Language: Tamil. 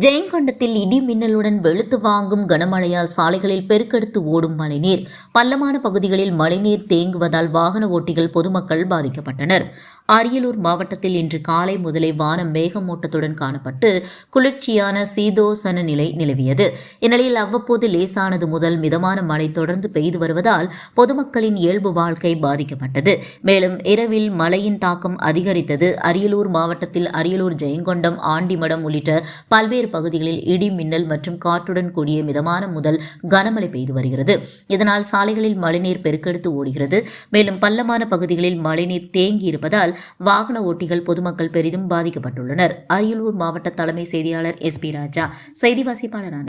ஜெயங்கொண்டத்தில் இடி மின்னலுடன் வெளுத்து வாங்கும் கனமழையால் சாலைகளில் பெருக்கெடுத்து ஓடும் மழைநீர் பள்ளமான பகுதிகளில் மழைநீர் தேங்குவதால் வாகன ஓட்டிகள் பொதுமக்கள் பாதிக்கப்பட்டனர். அரியலூர் மாவட்டத்தில் இன்று காலை முதலே வானம் மேகமூட்டத்துடன் காணப்பட்டு குளிர்ச்சியான சீதோசன நிலை நிலவியது. இந்நிலையில் அவ்வப்போது லேசானது முதல் மிதமான மழை தொடர்ந்து பெய்து வருவதால் பொதுமக்களின் இயல்பு வாழ்க்கை பாதிக்கப்பட்டது. மேலும் இரவில் மழையின் தாக்கம் அதிகரித்தது. அரியலூர் மாவட்டத்தில் அரியலூர் ஜெயங்கொண்டம் ஆண்டிமடம் உள்ளிட்ட பல்வேறு பகுதிகளில் இடி மின்னல் மற்றும் காற்றுடன் கூடிய மிதமான முதல் கனமழை பெய்து வருகிறது. இதனால் சாலைகளில் மழைநீர் பெருக்கெடுத்து ஓடுகிறது. மேலும் பள்ளமான பகுதிகளில் மழைநீர் தேங்கி இருப்பதால் வாகன ஓட்டிகள் பொதுமக்கள் பெரிதும் பாதிக்கப்பட்டுள்ளனர். அரியலூர் மாவட்ட தலைமை செய்தியாளர் எஸ் பி ராஜா. செய்தி வாசிப்பாளரான